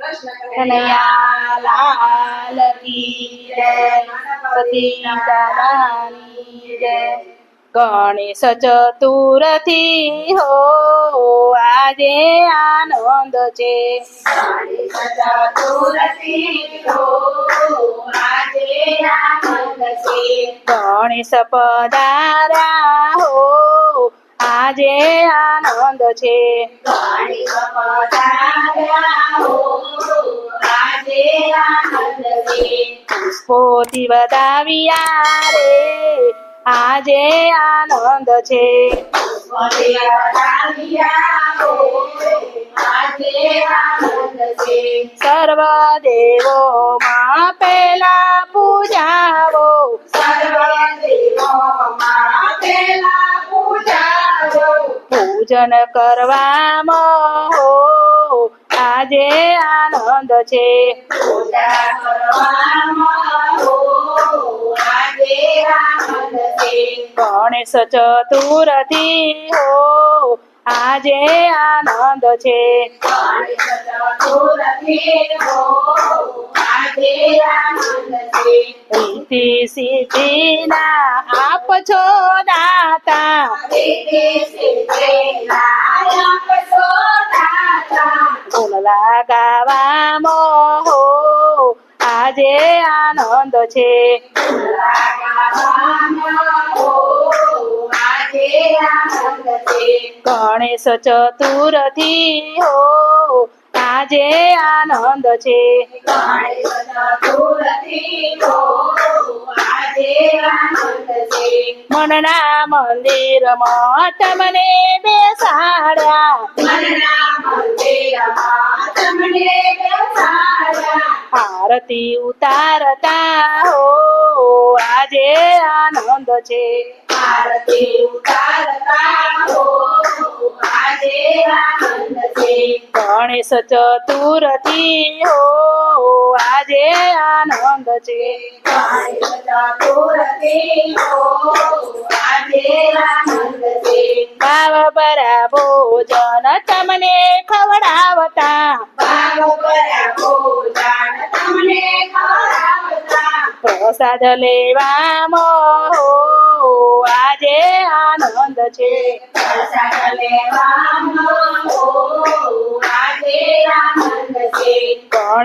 કનૈયા લાલ કી જય ગણેશ ચતુરથી હો આજે આનંદ છે. ગણેશ પધારા હો આજે આનંદ છે. પોતી બતાવ્યા રે આજે આનંદ છે. સર્વ દેવોમાં પેલા પૂજાવો પૂજન કરવામાં હો. આજે આનંદ છે. ગણેશ ચતુર્થી હો. આજે આનંદ છે. રીતિ સિદ્ધિના આપ છો દાતા. ગુણ લગાવામાં હો આજે આનંદ છે ગણેશ ચતુર્થી હો આજે આનંદ છે મનના મંદિરમાં તમને બેસાડ્યા. આરતી ઉતારતા હો આજે આનંદ છે. ગણેશ ચતુર્થી હો, આજે આનંદ છે. ભાવ બરા ભોજન તમને ખવડાવતા. પ્રસાદ લેવામાં આજે આનંદ છે.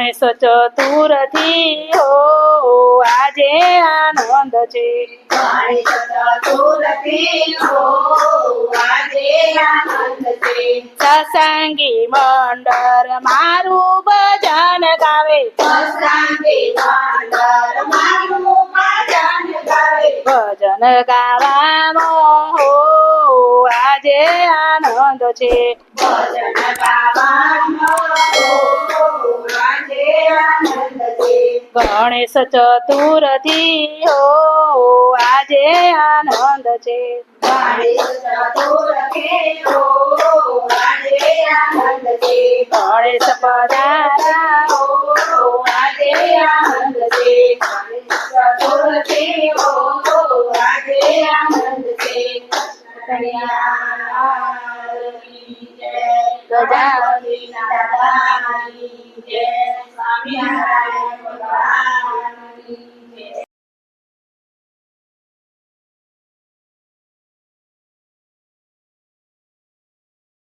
ગણેશ ચતુર્થી હો આજે આનંદ છે. સત્સંગી મંડળ મારું ભજન ગાવે. ભજન ગાવાનો હો આજે આનંદ છે. ગણેશ ચતુર્થી હો આજે આનંદ છે. ગણેશ પધારા હો આજે આનંદ છે. ગજાનંદ સ્વામિનારાયણ ભગવાન